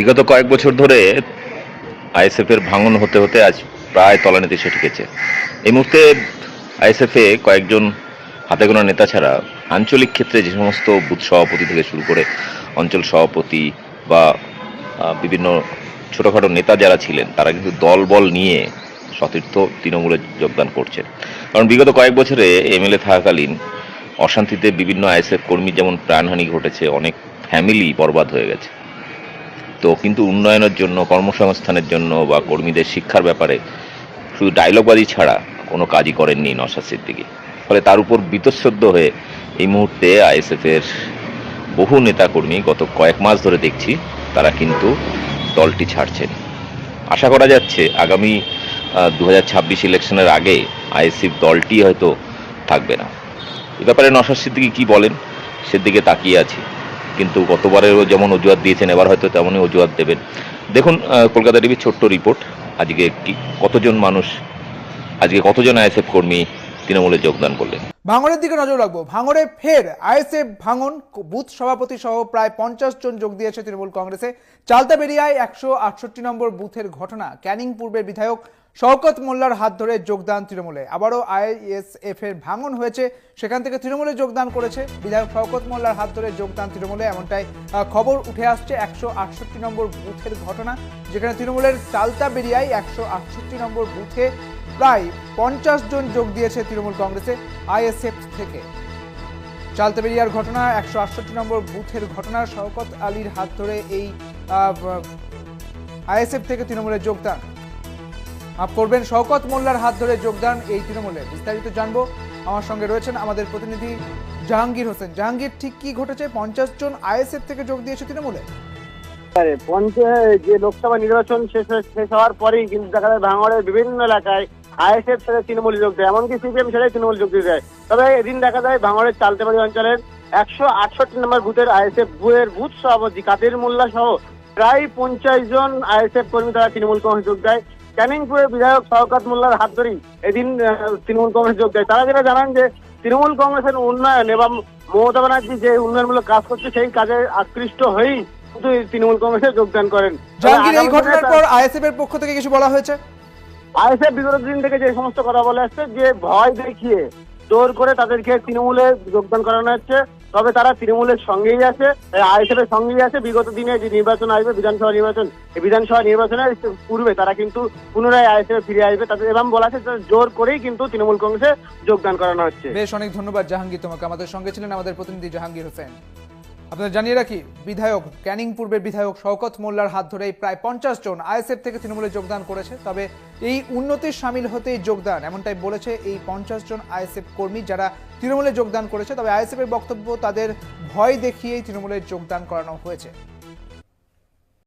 বিগত কয়েক বছর ধরে আইএসএফ এর ভাঙন হতে হতে আজ প্রায় তলানিতে এসে ঠেকেছে। এই মুহূর্তে আইএসএফ কয়েকজন হাতে গোনা নেতা ছাড়া আঞ্চলিক ক্ষেত্রে যে সমস্ত বুথ সভাপতি থেকে শুরু করে অঞ্চল সভাপতি বা বিভিন্ন ছোটোখাটো নেতা যারা ছিলেন, তারা কিন্তু দল বল নিয়ে সতীর্থ তৃণমূলে যোগদান করছেন। কারণ বিগত কয়েক বছরে এমএলএ থাকাকালীন অশান্তিতে বিভিন্ন আইএসএফ কর্মী যেমন প্রাণহানি ঘটেছে, অনেক ফ্যামিলি বরবাদ হয়ে গেছে। তো কিন্তু উন্নয়নের জন্য, কর্মসংস্থানের জন্য বা কর্মীদের শিক্ষার ব্যাপারে শুধু ডায়লগবাজি ছাড়া কোনো কাজই করেননি নশা সিদ্দিকি। ফলে তার উপর বীতশ্রদ্ধ হয়ে এই মুহূর্তে আইএসএফ এর বহু নেতাকর্মী গত কয়েক মাস ধরে দেখছি, তারা কিন্তু দলটি ছাড়ছেন। আশা করা যাচ্ছে আগামী দু হাজার ছাব্বিশ ইলেকশনের আগে আইএসএফ দলটি হয়তো থাকবে না। এ ব্যাপারে নশাদ সিদ্দিকি কি বলেন? সেদিকে তাকিয়ে আছি। কিন্তু গতবারেরও যেমন অজুহাত দিয়েছেন, এবার হয়তো তেমনই অজুহাত দেবেন। দেখুন কলকাতা টিভির ছোট্ট রিপোর্ট, আজকে কি, কতজন মানুষ, আজকে কতজন আইএসএফ কর্মী তৃণমূলে যোগদান করলেন? ভাঙড়ের দিকে নজর রাখব। ভাঙড়ে ফের আইএসএফ ভাঙন, বুথ সভাপতি সহ প্রায় পঞ্চাশ জন যোগ দিয়েছে তৃণমূল কংগ্রেসে। চালতা বেরিয়ায় একশো আটষট্টি নম্বর বুথের ঘটনা, ক্যানিং পূর্বের বিধায়ক শওকত মোল্লার হাত ধরে যোগদান তৃণমূলে। আবারও আইএসএফ এর ভাঙন হয়েছে, সেখান থেকে তৃণমূলে যোগদান করেছে। বিধায়ক শওকত মোল্লার হাত ধরে যোগদান তৃণমূলে, এমনটাই খবর উঠে আসছে একশো আটষট্টি নম্বর বুথের ঘটনা, যেখানে তৃণমূলের চালতা বেরিয়ায় একশো আটষট্টি নম্বর বুথে প্রায় পঞ্চাশ জন যোগ দিয়েছে তৃণমূল কংগ্রেসে, আইএসএফ থেকে। চালতেবেরিয়ার ঘটনা, একশো আটষট্টি নম্বর বুথের ঘটনা, শওকত আলীর হাত ধরে এই আইএসএফ থেকে তৃণমূলের যোগদান। করবেন, শওকত মোল্লার হাত ধরে যোগদান এই তৃণমূলে। বিস্তারিত জানব। আমার সঙ্গে রয়েছেন আমাদের প্রতিনিধি জাহাঙ্গীর হোসেন। জাহাঙ্গীর, ঠিক কি ঘটেছে? পঞ্চাশ জন আইএসএফ থেকে যোগ দিয়েছে তৃণমূলে। যে লোকসভা নির্বাচন শেষ শেষ হওয়ার পরেই কিন্তু দেখা যায় ভাঙড়ের বিভিন্ন এলাকায় আইএসএফ সাথে তৃণমূল যোগ দেয়, এমনকি সিপিএম সাথে তৃণমূল যোগ দিয়ে দেয়। তবে এদিন দেখা যায় ভাঙড়ের চালতেবাড়ি অঞ্চলের একশো আটষট্টি নম্বর বুথের আইএসএফ বুয়ের বুথ সভাপতি কাদের মোল্লা সহ প্রায় পঞ্চাশ জন আইএসএফ কর্মী তারা তৃণমূল কংগ্রেস যোগ দেয়। ক্যানিংপুরের বিধায়ক শওকাত মোল্লার হাত ধরেই এদিন তৃণমূল কংগ্রেস যোগ দেয় তারা যেটা জানান যে তৃণমূল কংগ্রেসের উন্নয়ন এবং মমতা ব্যানার্জি যে উন্নয়নমূলক কাজ করছে সেই কাজে আকৃষ্ট হয়েই কিন্তু তৃণমূল কংগ্রেসে যোগদান করেন। এই ঘটনার পর আইএসএফ এর পক্ষ থেকে কিছু বলা হয়েছে? আইএসএফ বিগত দিন থেকে যে সমস্ত কথা বলে আসছে যে ভয় দেখিয়ে জোর করে তাদেরকে তৃণমূলে যোগদান করানো হচ্ছে তবে তারা তৃণমূলের সঙ্গেই আছে আইএসএফ এর সঙ্গেই আছে। বিগত দিনে যে নির্বাচন আসবে, বিধানসভা নির্বাচন, এই বিধানসভা নির্বাচনের পূর্বে তারা কিন্তু পুনরায় আইএসএফ ফিরে আসবে। তাদের এবং বলা আছে জোর করেই কিন্তু তৃণমূল কংগ্রেসে যোগদান করানো হচ্ছে। বেশ, অনেক ধন্যবাদ জাহাঙ্গীর তোমাকে। আমাদের সঙ্গে ছিলেন আমাদের প্রতিনিধি জাহাঙ্গীর হোসেন। আপনাদের জানিয়ে রাখি, বিধায়ক, ক্যানিং পূর্বের বিধায়ক শওকত মোল্লার হাত ধরেই প্রায় পঞ্চাশ জন আইএসএফ থেকে তৃণমূলে যোগদান করেছে। তবে এই উন্নতির সামিল হতেই যোগদান, এমনটাই বলেছে এই পঞ্চাশ জন আইএসএফ কর্মী যারা তৃণমূলে যোগদান করেছে। তবে আইএসএফ এর বক্তব্য তাদের ভয় দেখিয়েই তৃণমূলে যোগদান করানো হয়েছে।